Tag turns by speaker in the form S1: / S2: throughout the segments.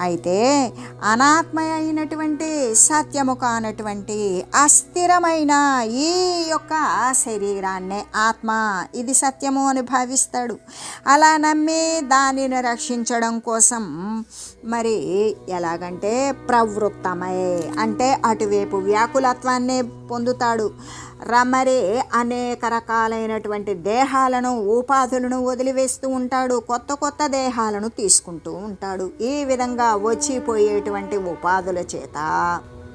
S1: అయితే అనాత్మ అయినటువంటి సత్యము కానటువంటి అస్థిరమైన ఈ యొక్క శరీరాన్నే ఆత్మ ఇది సత్యము అని భావిస్తాడు. అలా నమ్మి దానిని రక్షించడం కోసం మరి ఎలాగంటే ప్రవృత్తమై అంటే అటువైపు వ్యాకులత్వాన్ని పొందుతాడు. రమరే అనేక రకాలైనటువంటి దేహాలను ఉపాధులను వదిలివేస్తూ ఉంటాడు. కొత్త కొత్త దేహాలను తీసుకుంటూ ఉంటాడు. ఈ విధంగా వచ్చిపోయేటువంటి ఉపాధుల చేత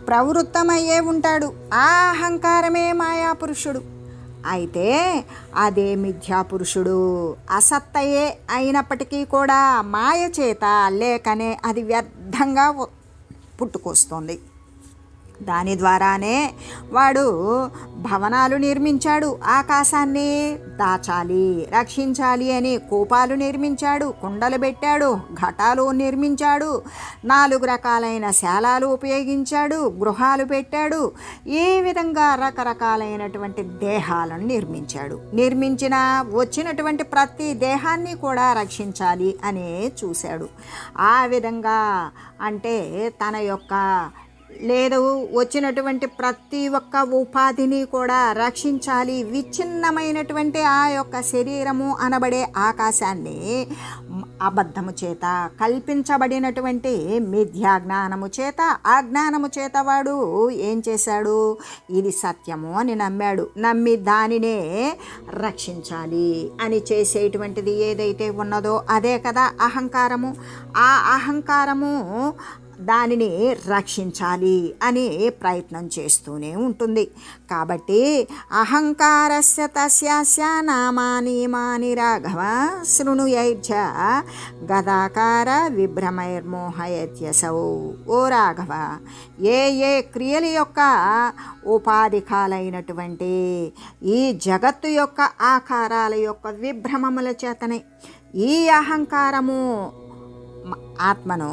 S1: ప్రవృత్తమయ్యే ఉంటాడు. ఆ అహంకారమే మాయాపురుషుడు. అయితే అదే మిథ్యాపురుషుడు అసత్తయే అయినప్పటికీ కూడా మాయ చేత లేకనే అది వ్యర్థంగా పుట్టుకొస్తుంది. దాని ద్వారానే వాడు భవనాలు నిర్మించాడు ఆకాశాన్ని దాచాలి రక్షించాలి అని కూపాలు నిర్మించాడు కుండలు పెట్టాడు ఘటాలు నిర్మించాడు నాలుగు రకాలైన శాలాలు ఉపయోగించాడు గృహాలు పెట్టాడు ఏ విధంగా రకరకాలైనటువంటి దేహాలను నిర్మించాడు. నిర్మించిన వచ్చినటువంటి ప్రతి దేహాన్ని కూడా రక్షించాలి అనే చూశాడు. ఆ విధంగా అంటే తన యొక్క లేదు వచ్చినటువంటి ప్రతి ఒక్క ఉపాధిని కూడా రక్షించాలి. విచ్ఛిన్నమైనటువంటి ఆ యొక్క శరీరము అనబడే ఆకాశాన్ని అబద్ధము చేత కల్పించబడినటువంటి మిథ్యాజ్ఞానము చేత అజ్ఞానము చేత వాడు ఏం చేశాడు? ఇది సత్యము అని నమ్మాడు. నమ్మి దానినే రక్షించాలి అని చేసేటువంటిది ఏదైతే ఉన్నదో అదే కదా అహంకారము. ఆ అహంకారము దానిని రక్షించాలి అని ప్రయత్నం చేస్తూనే ఉంటుంది. కాబట్టి అహంకారస్య తస్యాస్య నామానిమాని రాఘవ శృణుయైర్జ గదాకార విభ్రమైర్మోహయత్యసౌ. ఓ రాఘవ ఏ ఏ క్రియల యొక్క ఉపాధికాలైనటువంటి ఈ జగత్తు యొక్క ఆకారాల యొక్క విభ్రమముల చేతనే ఈ అహంకారము ఆత్మను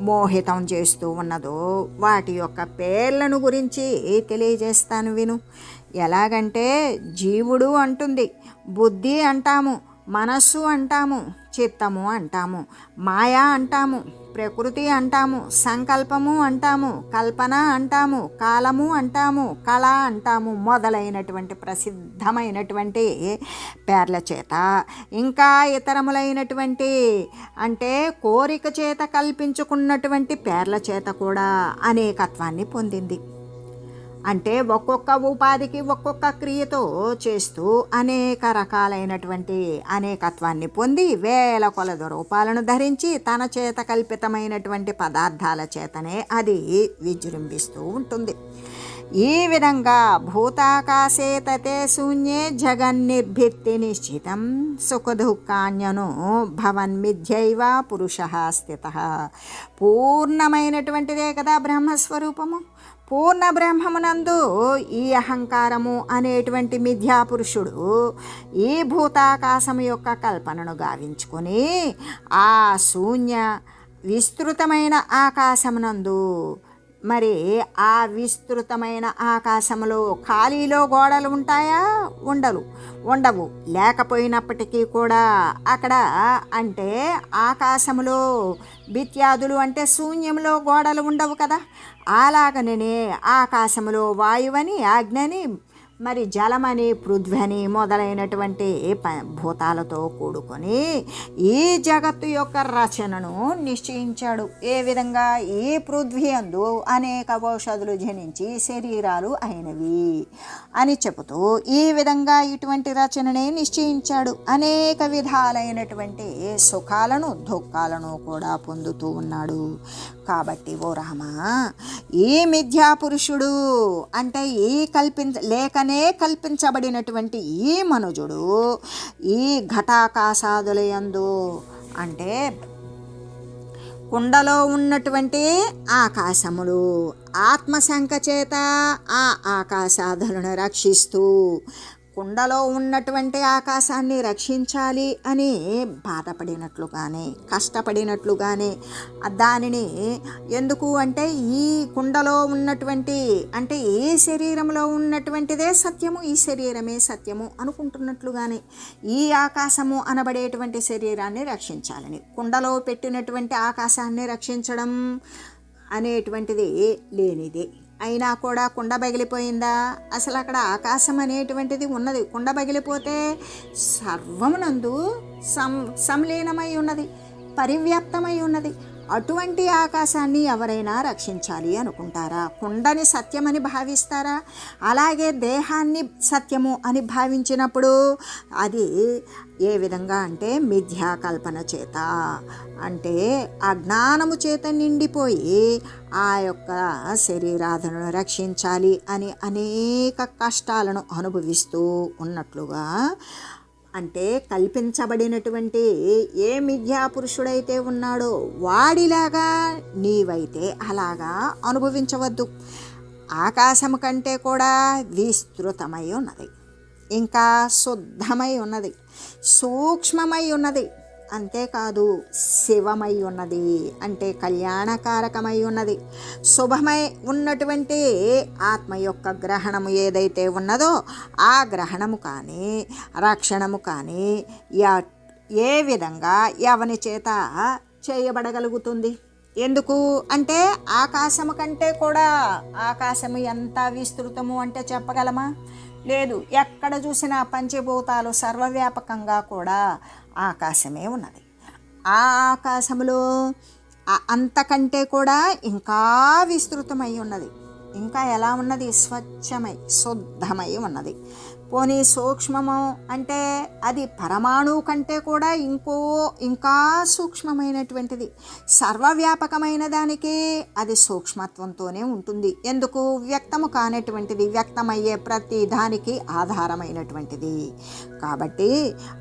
S1: మోహితం చేస్తూ ఉన్నదో వాటి యొక్క పేర్లను గురించి తెలియజేస్తాను విను. ఎలాగంటే జీవుడు అంటుంది బుద్ధి అంటాము మనస్సు అంటాము చిత్తము అంటాము. మాయా అంటాము ప్రకృతి అంటాము సంకల్పము అంటాము కల్పన అంటాము కాలము అంటాము కళ అంటాము మొదలైనటువంటి ప్రసిద్ధమైనటువంటి పేర్ల చేత. ఇంకా ఇతరములైనటువంటి అంటే కోరిక చేత కల్పించుకున్నటువంటి పేర్ల చేత కూడా అనేకత్వాన్ని పొందింది. అంటే ఒక్కొక్క ఉపాధికి ఒక్కొక్క క్రియతో చేస్తూ అనేక రకాలైనటువంటి అనేకత్వాన్ని పొంది వేల కొలద రూపాలను ధరించి తన చేత కల్పితమైనటువంటి పదార్థాల చేతనే అది విజృంభిస్తూ ఉంటుంది. ఈ విధంగా భూతాకాశే తతే శూన్యే జగన్నిర్భిత్తి నిశ్చితం సుఖదుఃఖాన్యను భవన్మిథ్యైవ పురుష స్థిత. పూర్ణమైనటువంటిదే కదా బ్రహ్మస్వరూపము. పూర్ణ బ్రహ్మమునందు ఈ అహంకారము అనేటువంటి మిథ్యాపురుషుడు ఈ భూతాకాశము యొక్క కల్పనను గావించుకొని ఆ శూన్య విస్తృతమైన ఆకాశమునందు మరి ఆ విస్తృతమైన ఆకాశంలో ఖాళీలో గోడలు ఉంటాయా? ఉండలు. ఉండవు. లేకపోయినప్పటికీ కూడా అక్కడ అంటే ఆకాశంలో బిత్యాదులు అంటే శూన్యంలో గోడలు ఉండవు కదా. అలాగనే ఆకాశములో వాయువని అగ్ని మరి జలమని పృథ్వని మొదలైనటువంటి ప భూతాలతో కూడుకొని ఈ జగత్తు యొక్క రచనను నిశ్చయించాడు. ఏ విధంగా? ఈ పృథ్వీ అందు అనేక ఔషధులు జనించి శరీరాలు అయినవి అని చెబుతూ ఈ విధంగా ఇటువంటి రచననే నిశ్చయించాడు. అనేక విధాలైనటువంటి సుఖాలను దుఃఖాలను కూడా పొందుతూ ఉన్నాడు. కాబట్టి ఓ రామా ఈ మిథ్యా పురుషుడు అంటే ఈ కల్పించ లేకనే కల్పించబడినటువంటి ఈ మనుజుడు ఈ ఘటాకాశాదులయందు అంటే కుండలో ఉన్నటువంటి ఆకాశములు ఆత్మశంక చేత ఆ ఆకాశాదులను రక్షిస్తూ కుండలో ఉన్నటువంటి ఆకాశాన్ని రక్షించాలి అని బాధపడినట్లుగానే కష్టపడినట్లుగానే దానిని ఎందుకు అంటే ఈ కుండలో ఉన్నటువంటి అంటే ఏ శరీరంలో ఉన్నటువంటిదే సత్యము ఈ శరీరమే సత్యము అనుకుంటున్నట్లుగానే ఈ ఆకాశము అనబడేటువంటి శరీరాన్ని రక్షించాలని కుండలో పెట్టినటువంటి ఆకాశాన్ని రక్షించడం అనేటువంటిది లేనిదే. అయినా కూడా కుండ పగిలిపోయిందా? అసలు అక్కడ ఆకాశం అనేటువంటిది ఉన్నది. కుండ పగిలిపోతే సర్వమునందు సం సంలీనమై ఉన్నది పరివ్యాప్తమై ఉన్నది. అటువంటి ఆకాశాన్ని ఎవరైనా రక్షించాలి అనుకుంటారా? కుండని సత్యమని భావిస్తారా? అలాగే దేహాన్ని సత్యము అని భావించినప్పుడు అది ఏ విధంగా అంటే మిథ్యాకల్పన చేత అంటే అజ్ఞానము చేత నిండిపోయి ఆ యొక్క శరీరాధనను రక్షించాలి అని అనేక కష్టాలను అనుభవిస్తూ ఉన్నట్లుగా అంటే కల్పించబడినటువంటి ఏ మిథ్యాపురుషుడైతే ఉన్నాడో వాడిలాగా నీవైతే అలాగా అనుభవించవద్దు. ఆకాశము కంటే కూడా విస్తృతమై ఉన్నది. ఇంకా శుద్ధమై ఉన్నది. సూక్ష్మమై ఉన్నది. అంతేకాదు శివమై ఉన్నది అంటే కళ్యాణకారకమై ఉన్నది. శుభమై ఉన్నటువంటి ఆత్మ యొక్క గ్రహణము ఏదైతే ఉన్నదో ఆ గ్రహణము కానీ రక్షణము కానీ యా- ఏ విధంగా ఎవని చేత చేయబడగలుగుతుంది? ఎందుకు? అంటే ఆకాశము కంటే కూడా ఆకాశము ఎంత విస్తృతము అంటే చెప్పగలమా? లేదు. ఎక్కడ చూసినా పంచభూతాలు సర్వవ్యాపకంగా కూడా ఆకాశమే ఉన్నది. ఆ ఆకాశములో అంతకంటే కూడా ఇంకా విస్తృతమై ఉన్నది. ఇంకా ఎలా ఉన్నది? స్వచ్ఛమై శుద్ధమై ఉన్నది. పోనీ సూక్ష్మము అంటే అది పరమాణువు కంటే కూడా ఇంకో ఇంకా సూక్ష్మమైనటువంటిది. సర్వవ్యాపకమైన దానికి అది సూక్ష్మత్వంతోనే ఉంటుంది. ఎందుకు? వ్యక్తము కానటువంటిది వ్యక్తమయ్యే ప్రతి దానికి ఆధారమైనటువంటిది. కాబట్టి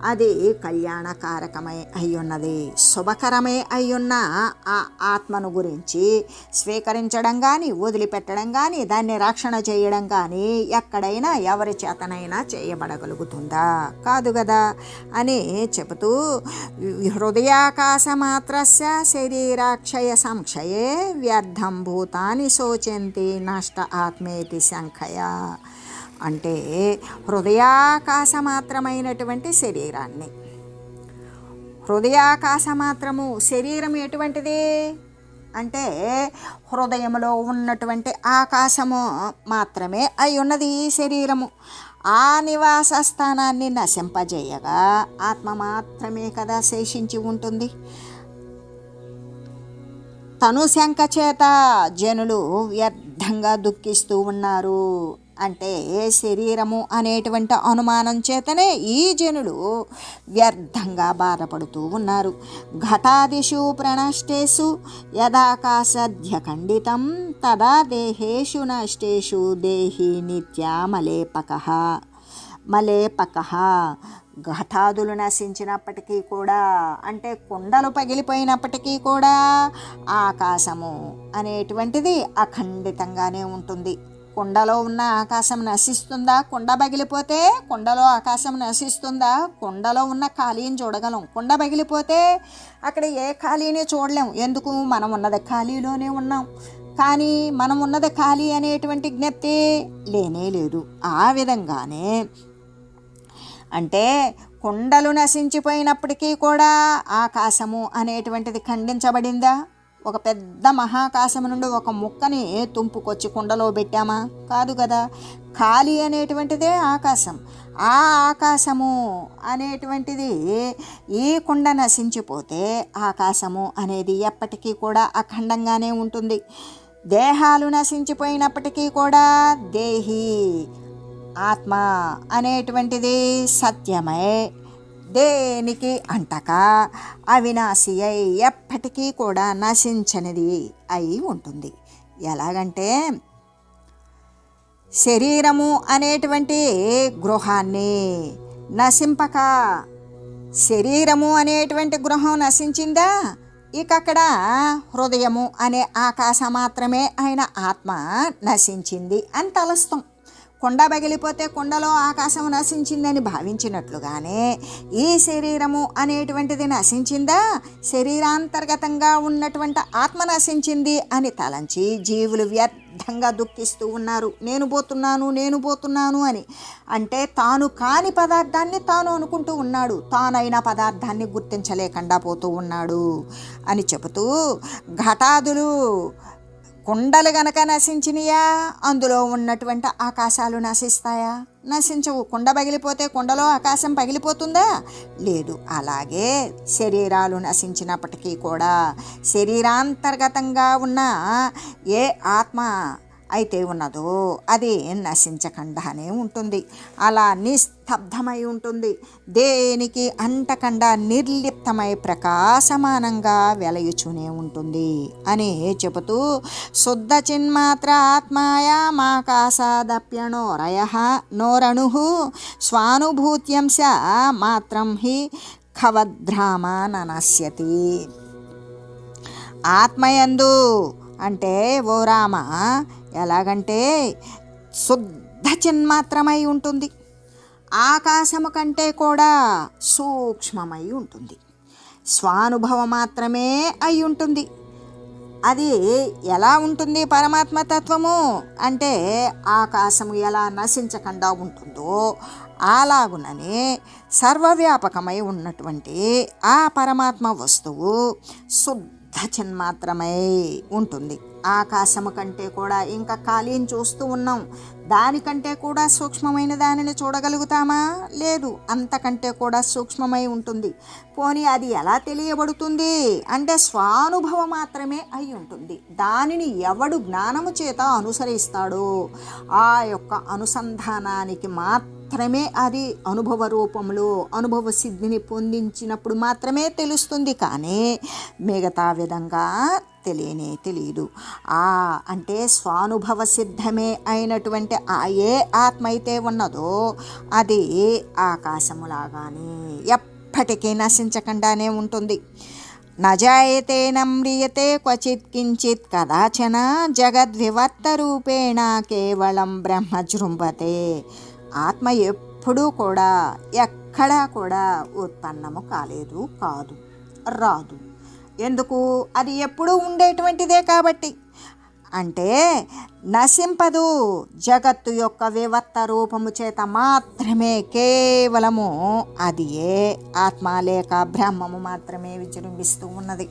S1: అది కళ్యాణకారకమై అయ్యున్నది. శుభకరమే అయ్యున్న ఆ ఆత్మను గురించి స్వీకరించడం కానీ వదిలిపెట్టడం కానీ దాన్ని రక్షణ చేయడం కానీ ఎక్కడైనా ఎవరి చేతనైనా చేయబడగలుగుతుందా? కాదు కదా అని చెబుతూ హృదయాకాశ మాత్రస్య శరీరాక్షయ సంక్షయే వ్యర్థం భూతాన్ని శోచంతి నష్ట ఆత్మేతి సంఖయ అంటే హృదయాకాశ మాత్రమైనటువంటి శరీరాన్ని. హృదయాకాశ మాత్రము శరీరం ఎటువంటిది? అంటే హృదయంలో ఉన్నటువంటి ఆకాశము మాత్రమే అయి ఉన్నది శరీరము. ఆ నివాస స్థానాన్ని నశింపజేయగా ఆత్మ మాత్రమే కదా శేషించి ఉంటుంది. తను శంఖ చేత జనులు వ్యర్థంగా దుఃఖిస్తూ ఉన్నారు. అంటే శరీరము అనేటువంటి అనుమానం చేతనే ఈ జనులు వ్యర్థంగా బాధపడుతూ ఉన్నారు. ఘటాదిషు ప్రణష్టేషు యదాకాశధ్య ఖండితం తదా దేహేషు నష్టేషు దేహి నిత్యా మలేపక. మలేపక. ఘటాదులు నశించినప్పటికీ కూడా అంటే కుండలు పగిలిపోయినప్పటికీ కూడా ఆకాశము అనేటువంటిది అఖండితంగానే ఉంటుంది. కుండలో ఉన్న ఆకాశం నశిస్తుందా? కుండ పగిలిపోతే కుండలో ఆకాశం నశిస్తుందా? కుండలో ఉన్న ఖాళీని చూడగలం. కుండ పగిలిపోతే అక్కడ ఏ ఖాళీని చూడలేం. ఎందుకు? మనం ఉన్నది ఖాళీలోనే ఉన్నాం. కానీ మనం ఉన్నది ఖాళీ అనేటువంటి జ్ఞప్తి లేనే లేదు. ఆ విధంగానే అంటే కుండలు నశించిపోయినప్పటికీ కూడా ఆకాశము అనేటువంటిది ఖండించబడిందా? ఒక పెద్ద మహాకాశం నుండి ఒక ముక్కని తుంపుకొచ్చి కుండలో పెట్టామా? కాదు కదా. ఖాళీ అనేటువంటిదే ఆకాశం. ఆ ఆకాశము అనేటువంటిది ఈ కుండ నశించిపోతే ఆకాశము అనేది ఎప్పటికీ కూడా అఖండంగానే ఉంటుంది. దేహాలు నశించిపోయినప్పటికీ కూడా దేహి ఆత్మ అనేటువంటిది సత్యమే. దేనికి అంటక? అవినాశి అయి ఎప్పటికీ కూడా నశించనిది అయి ఉంటుంది. ఎలాగంటే శరీరము అనేటువంటి గృహాన్ని నశింపక శరీరము అనేటువంటి గృహం నశించిందా? ఇక అక్కడ హృదయము అనే ఆకాశం మాత్రమే ఆయన ఆత్మ నశించింది అని తలస్తాం. కుండ పగిలిపోతే కుండలో ఆకాశం నశించిందని భావించినట్లుగానే ఈ శరీరము అనేటువంటిది నశించిందా? శరీరాంతర్గతంగా ఉన్నటువంటి ఆత్మ నశించింది అని తలంచి జీవులు వ్యర్థంగా దుఃఖిస్తూ ఉన్నారు. నేను పోతున్నాను నేను పోతున్నాను అని. అంటే తాను కాని పదార్థాన్ని తాను అనుకుంటూ ఉన్నాడు. తానైన పదార్థాన్ని గుర్తించలేకుండా పోతూ ఉన్నాడు అని చెబుతూ ఘటాదులు కుండలు గనక నశించినయా? అందులో ఉన్నటువంటి ఆకాశాలు నశిస్తాయా? నశించవు. కుండ పగిలిపోతే కుండలో ఆకాశం పగిలిపోతుందా? లేదు. అలాగే శరీరాలు నశించినప్పటికీ కూడా శరీరాంతర్గతంగా ఉన్న ఏ ఆత్మ అయితే ఉన్నదో అది నశించకుండానే ఉంటుంది. అలా నిస్తబ్దమై ఉంటుంది. దేనికి అంటకుండా నిర్లిప్తమై ప్రకాశమానంగా వెలయుచునే ఉంటుంది అని చెబుతూ శుద్ధ చిన్మాత్ర ఆత్మాయ మాకాశాదప్యణోరయ నోరణు స్వానుభూత్యంశ మాత్రం హి ఖవద్రామాననశ్యతి ఆత్మయందు అంటే ఓ రామ ఎలాగంటే శుద్ధ చిన్మాత్రమై ఉంటుంది. ఆకాశము కంటే కూడా సూక్ష్మమై ఉంటుంది. స్వానుభవం మాత్రమే అయి ఉంటుంది. అది ఎలా ఉంటుంది పరమాత్మ తత్వము? అంటే ఆకాశము ఎలా నశించకుండా ఉంటుందో అలాగుననే సర్వవ్యాపకమై ఉన్నటువంటి ఆ పరమాత్మ వస్తువు శుద్ధ చిన్మాత్రమై ఉంటుంది. ఆకాశము కంటే కూడా ఇంకా ఖాళీని చూస్తూ ఉన్నాం. దానికంటే కూడా సూక్ష్మమైన దానిని చూడగలుగుతామా? లేదు అంతకంటే కూడా సూక్ష్మమై ఉంటుంది. పోనీ అది ఎలా తెలియబడుతుంది? అంటే స్వానుభవం మాత్రమే అయి ఉంటుంది. దానిని ఎవడు జ్ఞానము చేత అనుసరిస్తాడో ఆ యొక్క అనుసంధానానికి మాత్రం మాత్రమే అది అనుభవ రూపంలో అనుభవ సిద్ధిని పొందించినప్పుడు మాత్రమే తెలుస్తుంది. కానీ మిగతా విధంగా తెలియనే తెలియదు ఆ అంటే స్వానుభవ సిద్ధమే అయినటువంటి ఆ ఏ ఆత్మ అయితే ఉన్నదో అది ఆకాశములాగానే ఎప్పటికీ నశించకుండానే ఉంటుంది. నజాయతే నమ్రియతే క్వచిత్ కించిత్ కదాచన జగద్వివర్త రూపేణ కేవలం బ్రహ్మ జృంభతే. ఆత్మ ఎప్పుడూ కూడా ఎక్కడా కూడా ఉత్పన్నము కాలేదు కాదు రాదు. ఎందుకు? అది ఎప్పుడూ ఉండేటువంటిదే కాబట్టి. అంటే నశింపదు. జగత్తు యొక్క వివర్త రూపము చేత మాత్రమే కేవలము అది ఏ ఆత్మ లేక బ్రహ్మము మాత్రమే విజృంభిస్తూ ఉన్నది.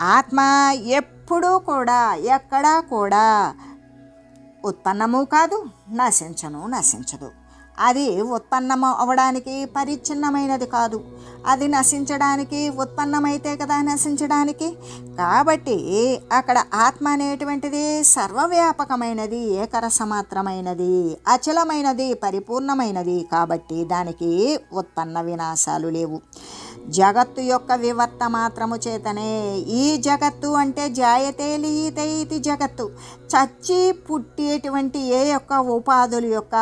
S1: ఆత్మ ఎప్పుడూ కూడా ఎక్కడా కూడా ఉత్పన్నము కాదు నశించను నశించదు. అది ఉత్పన్నం అవ్వడానికి పరిచ్ఛిన్నమైనది కాదు. అది నశించడానికి ఉత్పన్నమైతే కదా నశించడానికి. కాబట్టి అక్కడ ఆత్మ అనేటువంటిది సర్వవ్యాపకమైనది ఏకరసమాత్రమైనది అచలమైనది పరిపూర్ణమైనది. కాబట్టి దానికి ఉత్పన్న వినాశాలు లేవు. జగత్తు యొక్క వివర్త మాత్రము చేతనే. ఈ జగత్తు అంటే జాయతే లీయతే ఇది జగత్తు. చచ్చి పుట్టేటువంటి ఏ యొక్క ఉపాధుల యొక్క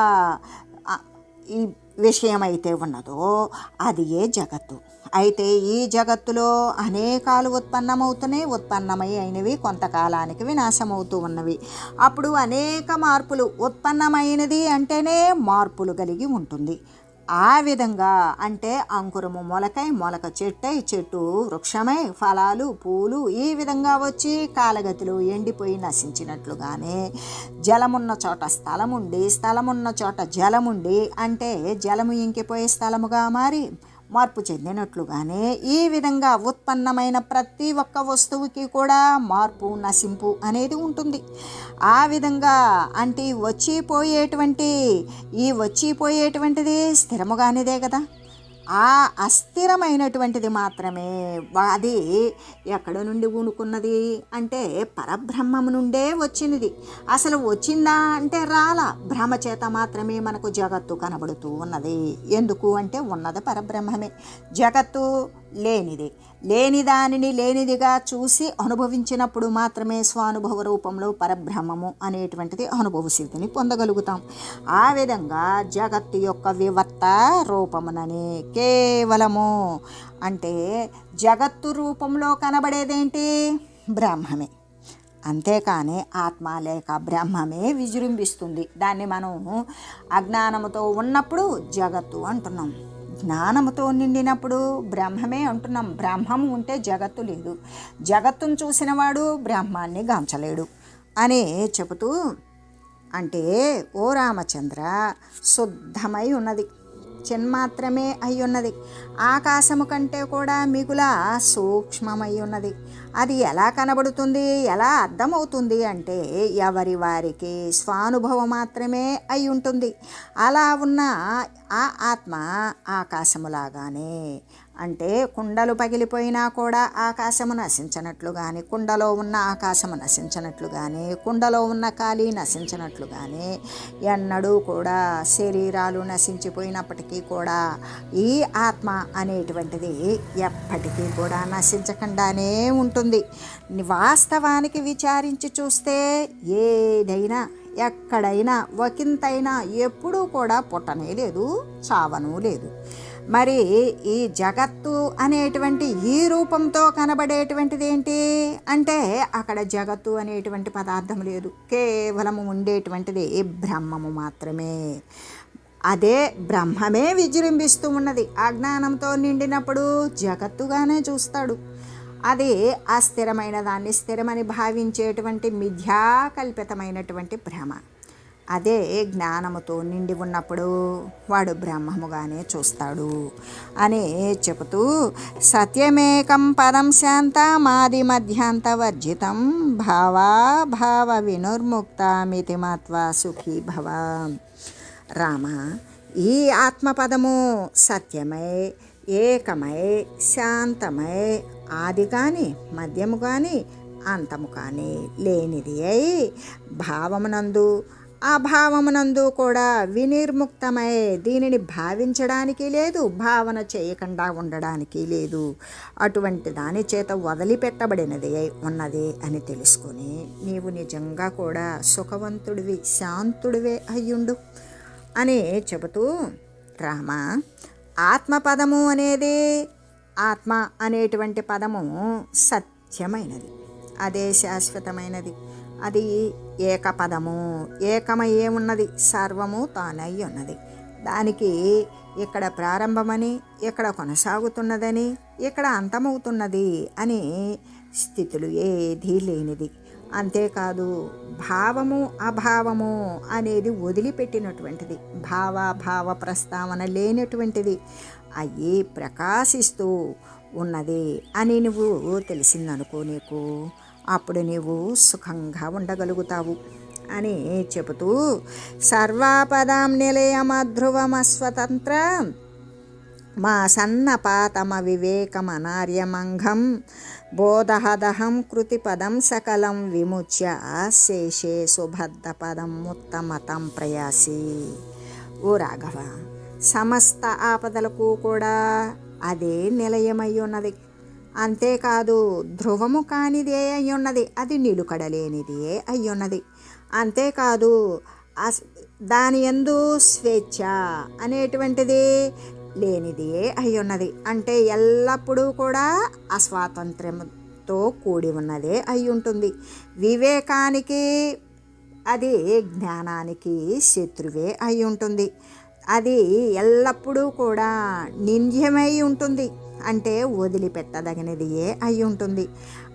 S1: ఈ విషయమైతే ఉన్నదో అది ఏ జగత్తు. అయితే ఈ జగత్తులో అనేకాలు ఉత్పన్నమవుతున్నాయి ఉత్పన్నమై అయినవి కొంతకాలానికి వినాశమవుతూ ఉన్నవి. అప్పుడు అనేక మార్పులు ఉత్పన్నమైనది అంటేనే మార్పులు కలిగి ఉంటుంది. ఆ విధంగా అంటే అంకురము మొలకై మొలక చెట్టై చెట్టు వృక్షమై ఫలాలు పూలు ఈ విధంగా వచ్చి కాలగతిలో ఎండిపోయి నశించినట్లుగానే జలమున్న చోట స్థలముండి స్థలమున్న చోట జలముండి అంటే జలము ఇంకిపోయే స్థలముగా మారి మార్పు చెందినట్లుగానే ఈ విధంగా ఉత్పన్నమైన ప్రతి ఒక్క వస్తువుకి కూడా మార్పు నశింపు అనేది ఉంటుంది. ఆ విధంగా అంటే వచ్చిపోయేటువంటి ఈ వచ్చిపోయేటువంటిది స్థిరముగానిదే కదా. ఆ అస్థిరమైనటువంటిది మాత్రమే. అది ఎక్కడ నుండి ఊనుకున్నది అంటే పరబ్రహ్మము నుండే వచ్చినది అసలు వచ్చిందా అంటే రాలా. భ్రమ చేత మాత్రమే మనకు జగత్తు కనబడుతూ ఉన్నది. ఎందుకు అంటే ఉన్నది పరబ్రహ్మమే. జగత్తు లేనిది. లేని దానిని లేనిదిగా చూసి అనుభవించినప్పుడు మాత్రమే స్వానుభవ రూపంలో పరబ్రహ్మము అనేటువంటిది అనుభవ సిద్ధిని పొందగలుగుతాం. ఆ విధంగా జగత్తు యొక్క వివర్త రూపమునని కేవలము. అంటే జగత్తు రూపంలో కనబడేదేంటి? బ్రహ్మమే. అంతేకాని ఆత్మ లేక బ్రహ్మమే విజృంభిస్తుంది. దాన్ని మనం అజ్ఞానముతో ఉన్నప్పుడు జగత్తు అంటున్నాం. జ్ఞానముతో నిండినప్పుడు బ్రహ్మమే అంటున్నాం. బ్రహ్మము ఉంటే జగత్తు లేదు. జగత్తును చూసినవాడు బ్రహ్మాన్ని గాంచలేడు. అని చెబుతూ అంటే ఓ రామచంద్ర శుద్ధమై ఉన్నది. చిన్మాత్రమే అయి ఉన్నది. ఆకాశము కంటే కూడా మిగుల సూక్ష్మమై ఉన్నది. అది ఎలా కనబడుతుంది? ఎలా అర్థమవుతుంది అంటే ఎవరి వారికి స్వానుభవం మాత్రమే అయి ఉంటుంది. అలా ఉన్న ఆ ఆత్మ ఆకాశములాగానే. అంటే కుండలు పగిలిపోయినా కూడా ఆకాశము నశించినట్లు కానీ కుండలో ఉన్న ఆకాశము నశించినట్లు కానీ కుండలో ఉన్న ఖాళీ నశించినట్లు కానీ ఎన్నడూ కూడా శరీరాలు నశించిపోయినప్పటికీ కూడా ఈ ఆత్మ అనేటువంటిది ఎప్పటికీ కూడా నశించకుండానే ఉంటుంది. వాస్తవానికి విచారించి చూస్తే ఏదైనా ఎక్కడైనా ఒకంతైనా ఎప్పుడూ కూడా పుట్టనే లేదు చావను లేదు. మరి ఈ జగత్తు అనేటువంటి ఈ రూపంతో కనబడేటువంటిది ఏంటి అంటే అక్కడ జగత్తు అనేటువంటి పదార్థం లేదు. కేవలము ఉండేటువంటిది బ్రహ్మము మాత్రమే. అదే బ్రహ్మమే విజృంభిస్తూ ఉన్నది. అజ్ఞానంతో నిండినప్పుడు జగత్తుగానే చూస్తాడు. అది అస్థిరమైన దాన్ని స్థిరమని భావించేటువంటి మిథ్యాకల్పితమైనటువంటి భ్రమ. అదే జ్ఞానముతో నిండి ఉన్నప్పుడు వాడు బ్రహ్మముగానే చూస్తాడు అని చెబుతూ సత్యమేకం పదం శాంత మాది మధ్యాంత వర్జితం భావా భావ వినుర్ముక్తమితి మత్వా సుఖీ భవ. రామ ఈ ఆత్మపదము సత్యమే ఏకమై శాంతమై ఆది కానీ మధ్యము కానీ అంతము కానీ లేనిది అయి భావమునందు ఆ భావమునందు కూడా వినిర్ముక్తమై దీనిని భావించడానికి లేదు భావన చేయకుండా ఉండడానికి లేదు. అటువంటి దాని చేత వదిలిపెట్టబడినది అయి ఉన్నది అని తెలుసుకొని నీవు నిజంగా కూడా సుఖవంతుడివి శాంతుడివే అయ్యుండు అని చెబుతూ రామా ఆత్మపదము అనేది. ఆత్మ అనేటువంటి పదము సత్యమైనది. అదే శాశ్వతమైనది. అది ఏకపదము. ఏకమయ్యే ఉన్నది సర్వము తానై ఉన్నది. దానికి ఇక్కడ ప్రారంభమని ఇక్కడ కొనసాగుతున్నదని ఇక్కడ అంతమవుతున్నది అని స్థితులు ఏదీ లేనిది. అంతేకాదు భావము అభావము అనేది వదిలిపెట్టినటువంటిది. భావాభావ ప్రస్తావన లేనటువంటిది. అయ్యి ప్రకాశిస్తూ ఉన్నది అని నువ్వు తెలిసిందనుకో నీకు. అప్పుడు నీవు సుఖంగా ఉండగలుగుతావు అని చెబుతూ సర్వాపదాం నిలయమధ్రువమస్వతంత్ర మా సన్నపాతమ వివేకమనార్యమంఘం. బోధహదహం కృతిపదం సకలం విముచ్య శేషే సుభద్రపదం ఉత్తమతం ప్రయాసి ఓ రాఘవ సమస్త ఆపదలకు కూడా అదే నిలయమై ఉన్నది అంతేకాదు ధ్రువము కానిదే అయ్యున్నది ఉన్నది అది నిలుకడలేనిదే అయ్యున్నది। అంతేకాదు అస్ దాని ఎందు స్వేచ్ఛ అనేటువంటిది లేనిదే అయి ఉన్నది అంటే ఎల్లప్పుడూ కూడా అస్వాతంత్ర్యంతో కూడి ఉన్నదే అయి ఉంటుంది వివేకానికి అది జ్ఞానానికి శత్రువే అయి ఉంటుంది అది ఎల్లప్పుడూ కూడా నింద్యమై ఉంటుంది. అంటే వదిలిపెట్టదగినదియే అయి ఉంటుంది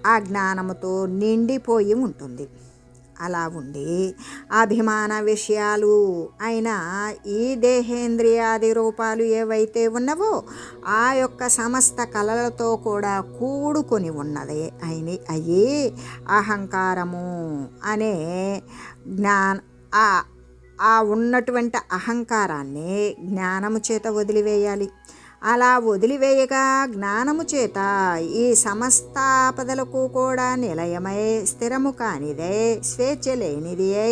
S1: ఆ జ్ఞానముతో నిండిపోయి ఉంటుంది. అలా ఉండి అభిమాన విషయాలు అయిన ఈ దేహేంద్రియాది రూపాలు ఏవైతే ఉన్నవో ఆ యొక్క సమస్త కళలతో కూడా కూడుకొని ఉన్నదే అయిన అయ్యి అహంకారము అనే జ్ఞాన ఆ ఆ ఉన్నటువంటి అహంకారాన్ని జ్ఞానము చేత వదిలివేయాలి. అలా వదిలివేయగా జ్ఞానము చేత ఈ సమస్త ఆపదలకు కూడా నిలయమై స్థిరము కానిదే స్వేచ్ఛ లేనిదే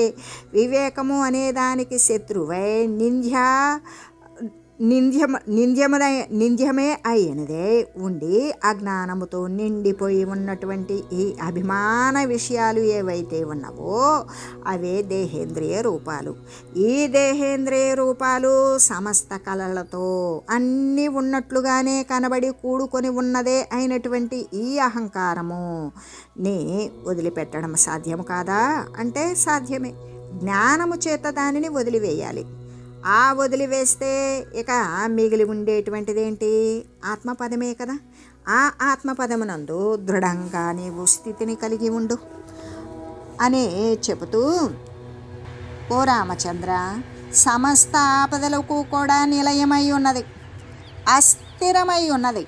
S1: వివేకము అనేదానికి శత్రువై నింధ్య నింద్యమ నింద్యమదై నింద్యమే అయినదే ఉండి అజ్ఞానముతో నిండిపోయి ఉన్నటువంటి ఈ అభిమాన విషయాలు ఏవైతే ఉన్నవో అవే దేహేంద్రియ రూపాలు. ఈ దేహేంద్రియ రూపాలు సమస్త కళలతో అన్నీ ఉన్నట్లుగానే కనబడి కూడుకొని ఉన్నదే అయినటువంటి ఈ అహంకారము ని వదిలిపెట్టడం సాధ్యము కాదా? అంటే సాధ్యమే. జ్ఞానము చేత దానిని వదిలివేయాలి. ఆ వదిలివేస్తే ఇక మిగిలి ఉండేటువంటిది ఏంటి ఆత్మపదమే కదా. ఆ ఆత్మపదమునందు దృఢంగా నీవు స్థితిని కలిగి ఉండు అని చెబుతూ ఓ రామచంద్ర సమస్త ఆపదలకు కూడా నిలయమై ఉన్నది అస్థిరమై ఉన్నది.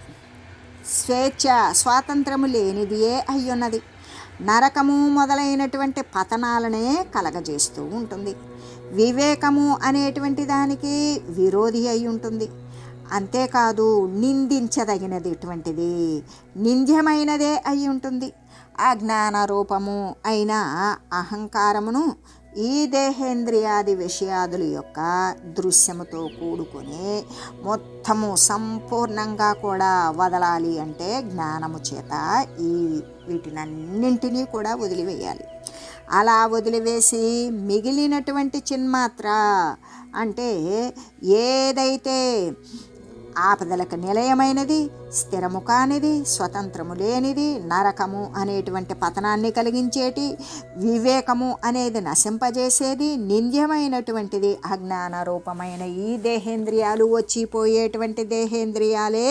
S1: స్వేచ్ఛ స్వాతంత్రము లేనిదియే అయ్యున్నది. నరకము మొదలైనటువంటి పతనాలనే కలగజేస్తూ ఉంటుంది. వివేకము అనేటువంటి దానికి విరోధి అయి ఉంటుంది. అంతేకాదు నిందించదగినది ఇటువంటిది నింద్యమైనదే అయి ఉంటుంది. అజ్ఞాన రూపము అయిన అహంకారమును ఈ దేహేంద్రియాది విషయాదుల యొక్క దృశ్యముతో కూడుకొని మొత్తము సంపూర్ణంగా కూడా వదలాలి అంటే జ్ఞానము చేత ఈ వీటినన్నింటినీ కూడా వదిలివేయాలి. అలా వదిలివేసి మిగిలినటువంటి చిన్మాత్ర అంటే ఏదైతే ఆపదలకు నిలయమైనది స్థిరము కానిది స్వతంత్రము లేనిది నరకము అనేటువంటి పతనాన్ని కలిగించేటి వివేకము అనేది నశింపజేసేది నింద్యమైనటువంటిది అజ్ఞాన రూపమైన ఈ దేహేంద్రియాలు వచ్చిపోయేటువంటి దేహేంద్రియాలే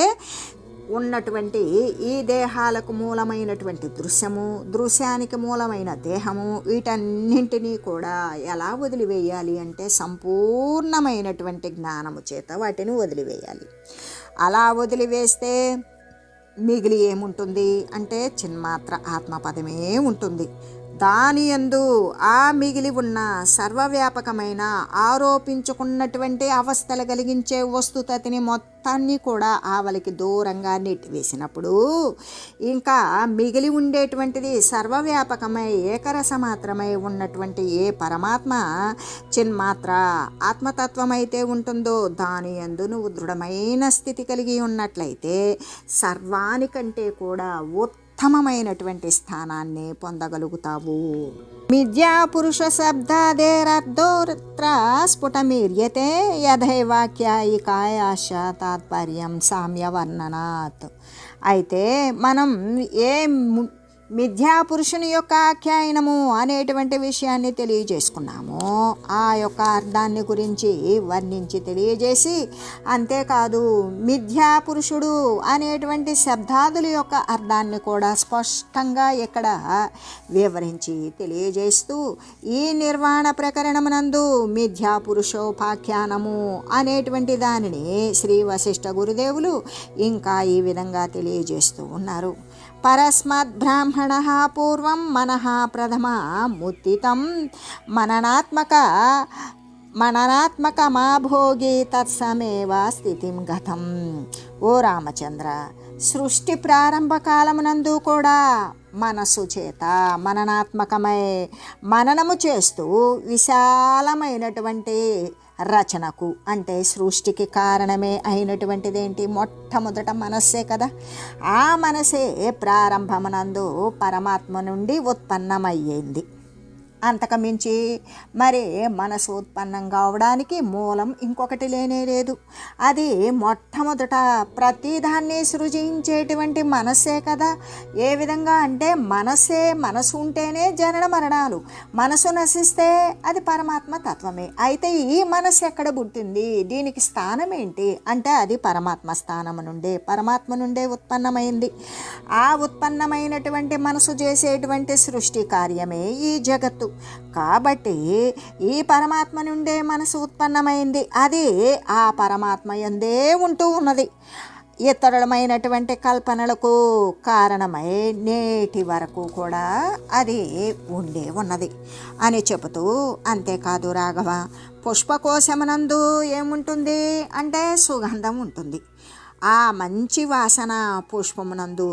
S1: ఉన్నటువంటి ఈ దేహాలకు మూలమైనటువంటి దృశ్యము దృశ్యానికి మూలమైన దేహము వీటన్నింటినీ కూడా ఎలా వదిలివేయాలి అంటే సంపూర్ణమైనటువంటి జ్ఞానము చేత వాటిని వదిలివేయాలి. అలా వదిలివేస్తే మిగిలి ఏముంటుంది? అంటే చిన్మాత్ర ఆత్మపదమే ఉంటుంది. దాని యందు ఆ మిగిలి ఉన్న సర్వవ్యాపకమైన ఆరోపించుకున్నటువంటి అవస్థలు కలిగించే వస్తుతతిని మొత్తాన్ని కూడా ఆవలికి దూరంగా నెట్టివేసినప్పుడు ఇంకా మిగిలి ఉండేటువంటిది సర్వవ్యాపకమై ఏకరస మాత్రమై ఉన్నటువంటి ఏ పరమాత్మ చిన్మాత్ర ఆత్మతత్వమైతే ఉంటుందో దాని యందు నువ్వు దృఢమైన స్థితి కలిగి ఉన్నట్లయితే సర్వానికంటే కూడా ఉత్ ఉత్తమమైనటువంటి స్థానాన్ని పొందగలుగుతావు. మిథ్యా పురుష శబ్దాదేరర్ధోత్ర స్ఫుటమీర్యతే యథైవాక్యాయికాయాశ తాత్పర్యం సామ్యవర్ణనాత్. అయితే మనం ఏ మిథ్యా పురుషుని యొక్క ఆఖ్యాయనము అనేటువంటి విషయాన్ని తెలియజేసుకున్నాము. ఆ యొక్క అర్థాన్ని గురించి వర్ణించి తెలియజేసి అంతేకాదు మిథ్యా పురుషుడు అనేటువంటి శబ్దాదుల యొక్క అర్థాన్ని కూడా స్పష్టంగా ఇక్కడ వివరించి తెలియజేస్తూ ఈ నిర్వాణ ప్రకరణమునందు మిథ్యా పురుషోపాఖ్యానము అనేటువంటి దానిని శ్రీ వశిష్ఠ గురుదేవులు ఇంకా ఈ విధంగా తెలియజేస్తూ ఉన్నారు. పరస్మద్బ్రాహ్మణ పూర్వం మన ప్రథమ ముత్తితం మననాత్మక మననాత్మకమా భోగి తత్సమేవ స్థితిం గతం ఓ రామచంద్ర సృష్టి ప్రారంభ కాలమునందు కూడా మనసు చేత మననాత్మకమై మననము చేస్తూ విశాలమైనటువంటి రచనకు. అంటే సృష్టికి కారణమే అయినటువంటిది ఏంటి మొట్టమొదట మనస్సే కదా. ఆ మనసే ప్రారంభమునందు పరమాత్మ నుండి ఉత్పన్నమయ్యింది. అంతకమించి మరి మనసు ఉత్పన్నం కావడానికి మూలం ఇంకొకటి లేనే లేదు. అది మొట్టమొదట ప్రతిదాన్ని సృజించేటువంటి మనస్సే కదా. ఏ విధంగా అంటే మనసే మనసు ఉంటేనే జనన మరణాలు. మనసు నశిస్తే అది పరమాత్మ తత్వమే. అయితే ఈ మనసు ఎక్కడ పుట్టింది? దీనికి స్థానం ఏంటి? అంటే అది పరమాత్మ స్థానం నుండే పరమాత్మ నుండే ఉత్పన్నమైంది. ఆ ఉత్పన్నమైనటువంటి మనసు చేసేటువంటి సృష్టి కార్యమే ఈ జగత్తు. కాబట్టి ఈ పరమాత్మ నుండే మనసు ఉత్పన్నమైంది. అది ఆ పరమాత్మ ఎందే ఉంటూ ఉన్నది. ఇతరులమైనటువంటి కల్పనలకు కారణమై నేటి వరకు కూడా అది ఉండే ఉన్నది అని చెబుతూ అంతేకాదు రాఘవ పుష్పకోశమనందు ఏముంటుంది అంటే సుగంధం ఉంటుంది. ఆ మంచి వాసన పుష్పమునందు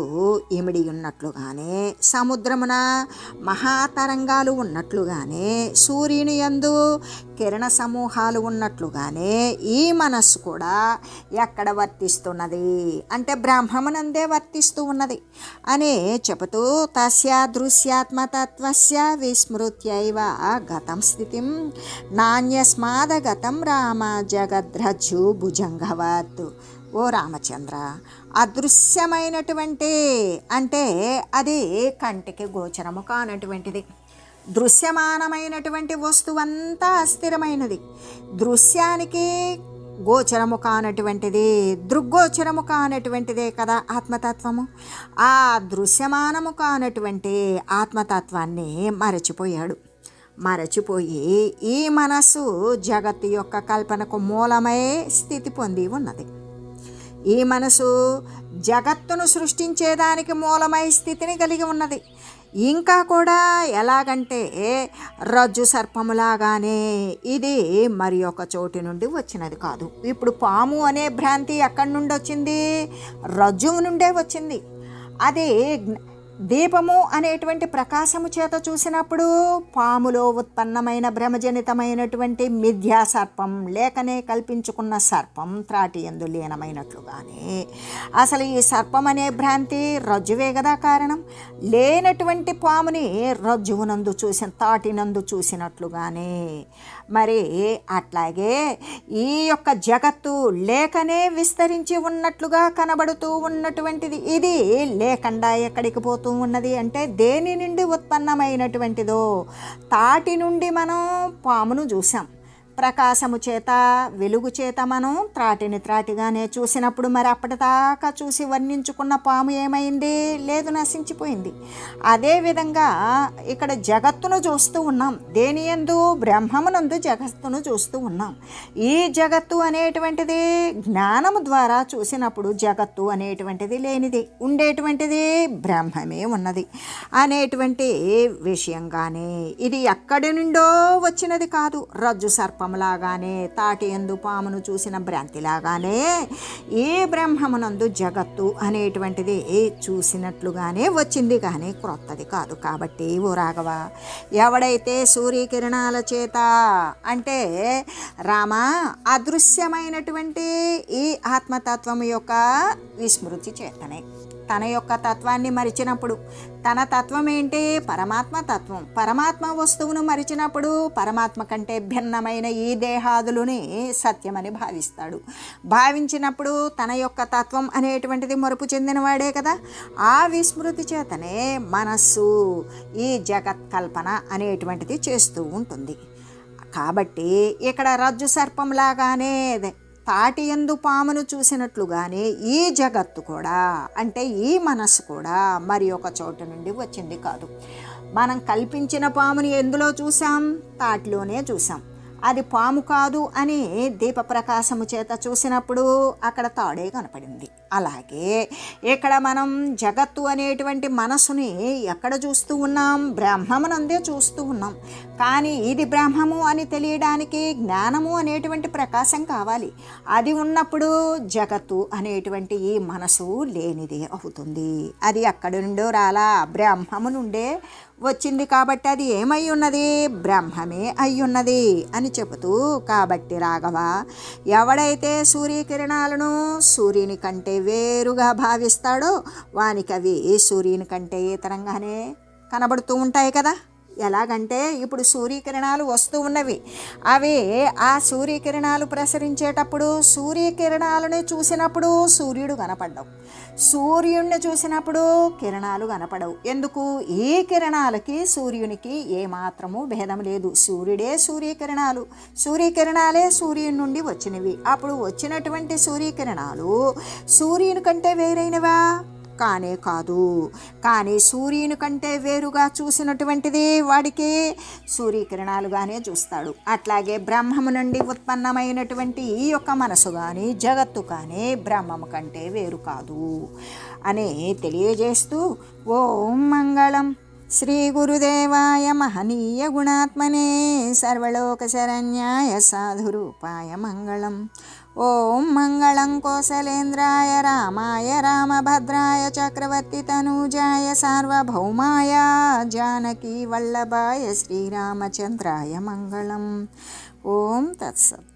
S1: ఇమిడి ఉన్నట్లుగానే సముద్రమున మహాతరంగాలు ఉన్నట్లుగానే సూర్యుని యందు కిరణ సమూహాలు ఉన్నట్లుగానే ఈ మనస్సు కూడా ఎక్కడ వర్తిస్తున్నది? అంటే బ్రహ్మమునందే వర్తిస్తూ ఉన్నది అని చెబుతూ తస్య దృశ్యాత్మతత్వస్య విస్మృత్యైవ గతం స్థితిం నాణ్యస్మాదగతం రామ జగద్రజు భుజంగవత్. ఓ రామచంద్ర అదృశ్యమైనటువంటి అంటే అది కంటికి గోచరము కానటువంటిది. దృశ్యమానమైనటువంటి వస్తువంతా అస్థిరమైనది. దృశ్యానికి గోచరము కానటువంటిది దృగ్గోచరము కానటువంటిదే కదా ఆత్మతత్వము. ఆ దృశ్యమానము కానటువంటి ఆత్మతత్వాన్ని మరచిపోయాడు. మరచిపోయి ఈ మనసు జగత్తు యొక్క కల్పనకు మూలమై స్థితి పొంది ఉన్నది. ఈ మనసు జగత్తును సృష్టించేదానికి మూలమై స్థితిని కలిగి ఉన్నది. ఇంకా కూడా ఎలాగంటే రజ్జు సర్పములాగానే ఇది మరి ఒక చోటి నుండి వచ్చినది కాదు. ఇప్పుడు పాము అనే భ్రాంతి ఎక్కడి నుండి వచ్చింది రజ్జువు నుండే వచ్చింది. అది దీపము అనేటువంటి ప్రకాశము చేత చూసినప్పుడు పాములో ఉత్పన్నమైన భ్రమజనితమైనటువంటి మిథ్యా సర్పం లేకనే కల్పించుకున్న సర్పం త్రాటి ఎందు లీనమైనట్లుగానే. అసలు ఈ సర్పం అనే భ్రాంతి రజ్జువే కదా కారణం. లేనటువంటి పాముని రజ్జువునందు చూసిన తాటినందు చూసినట్లుగానే. మరి అట్లాగే ఈ యొక్క జగత్తు లేకనే విస్తరించి ఉన్నట్లుగా కనబడుతూ ఉన్నటువంటిది. ఇది లేకుండా ఎక్కడికి పోతుంది పోతూ ఉన్నది అంటే దేని నుండి ఉత్పన్నమైనటువంటిదో తాటి నుండి మనం పామును చూసాం ప్రకాశము చేత వెలుగు చేత మనం త్రాటిని త్రాటిగానే చూసినప్పుడు మరి అప్పటిదాకా చూసి వర్ణించుకున్న పాము ఏమైంది? లేదు నశించిపోయింది. అదేవిధంగా ఇక్కడ జగత్తును చూస్తూ ఉన్నాం. దేని ఎందు బ్రహ్మమునందు జగత్తును చూస్తూ ఉన్నాం. ఈ జగత్తు అనేటువంటిది జ్ఞానము ద్వారా చూసినప్పుడు జగత్తు అనేటువంటిది లేనిది ఉండేటువంటిది బ్రహ్మమే ఉన్నది అనేటువంటి విషయంగానే ఇది ఎక్కడి నుండో వచ్చినది కాదు. రజ్జు సర్పం సర్పంలాగానే తాటి ఎందు పామును చూసిన భ్రాంతిలాగానే ఈ బ్రహ్మమునందు జగత్తు అనేటువంటిది చూసినట్లుగానే వచ్చింది కానీ క్రొత్తది కాదు. కాబట్టి ఓ రాఘవ ఎవడైతే సూర్యకిరణాల చేత అంటే రామ అదృశ్యమైనటువంటి ఈ ఆత్మతత్వం యొక్క విస్మృతి చేతనే తన యొక్క తత్వాన్ని మరిచినప్పుడు. తన తత్వం ఏంటి? పరమాత్మ తత్వం. పరమాత్మ వస్తువును మరిచినప్పుడు పరమాత్మ కంటే భిన్నమైన ఈ దేహాదులని సత్యమని భావిస్తాడు. భావించినప్పుడు తన యొక్క తత్వం అనేటువంటిది మరుపు చెందినవాడే కదా? ఆ విస్మృతి చేతనే మనస్సు ఈ జగత్ కల్పన అనేటువంటిది చేస్తూ ఉంటుంది. కాబట్టి ఇక్కడ రజ్జు సర్పంలాగానే తాటి పామును చూసినట్లుగానే ఈ జగత్తు కూడా అంటే ఈ మనస్సు కూడా మరి ఒక చోట నుండి వచ్చింది కాదు. మనం కల్పించిన పాముని ఎందులో చూసాం తాటిలోనే చూసాం అది పాము కాదు అని దీపప్రకాశము చేత చూసినప్పుడు అక్కడ తాడే కనపడింది. అలాగే ఇక్కడ మనం జగత్తు అనేటువంటి మనసుని ఎక్కడ చూస్తూ ఉన్నాం? బ్రహ్మమునందే చూస్తూ ఉన్నాం. కానీ ఇది బ్రహ్మము అని తెలియడానికి జ్ఞానము అనేటువంటి ప్రకాశం కావాలి. అది ఉన్నప్పుడు జగత్తు అనేటువంటి ఈ మనసు లేనిదే అవుతుంది. అది ఎక్కడి నుండో రాలా బ్రహ్మము నుండే వచ్చింది కాబట్టి అది ఏమై ఉన్నది? బ్రహ్మమే అయ్యున్నది అని చెబుతూ కాబట్టి రాఘవ ఎవడైతే సూర్యకిరణాలను సూర్యుని కంటే వేరుగా భావిస్తాడో వానికి అవి సూర్యుని కంటే ఇతరంగానే కనబడుతూ ఉంటాయి కదా. ఎలాగంటే ఇప్పుడు సూర్యకిరణాలు వస్తూ ఉన్నవి. అవి ఆ సూర్యకిరణాలు ప్రసరించేటప్పుడు సూర్యకిరణాలను చూసినప్పుడు సూర్యుడు కనపడ్డావు సూర్యుడిని చూసినప్పుడు కిరణాలు కనపడవు. ఎందుకు? ఈ కిరణాలకి సూర్యునికి ఏమాత్రము భేదం లేదు. సూర్యుడే సూర్యకిరణాలు. సూర్యకిరణాలే సూర్యుని నుండి వచ్చినవి. అప్పుడు వచ్చినటువంటి సూర్యకిరణాలు సూర్యుని కంటే వేరైనవా? కానే కాదు. కానీ సూర్యుని కంటే వేరుగా చూసినటువంటిది వాడికి. సూర్యకిరణాలుగానే చూస్తాడు. అట్లాగే బ్రహ్మము నుండి ఉత్పన్నమైనటువంటి ఈ యొక్క మనసు కానీ జగత్తు కానీ బ్రహ్మము కంటే వేరు కాదు. అని తెలియజేస్తూ ఓం మంగళం. శ్రీ గురుదేవాయ మహనీయ గుణాత్మనే సర్వలోక శరణ్యాయ సాధురూపాయ మంగళం. ॐ मङ्गलङ्कोसलेन्द्राय रामाय रामभद्राय चक्रवर्तितनूजाय सार्वभौमाय जानकीवल्लभाय श्रीरामचन्द्राय मङ्गलम् ॐ तत्सत्।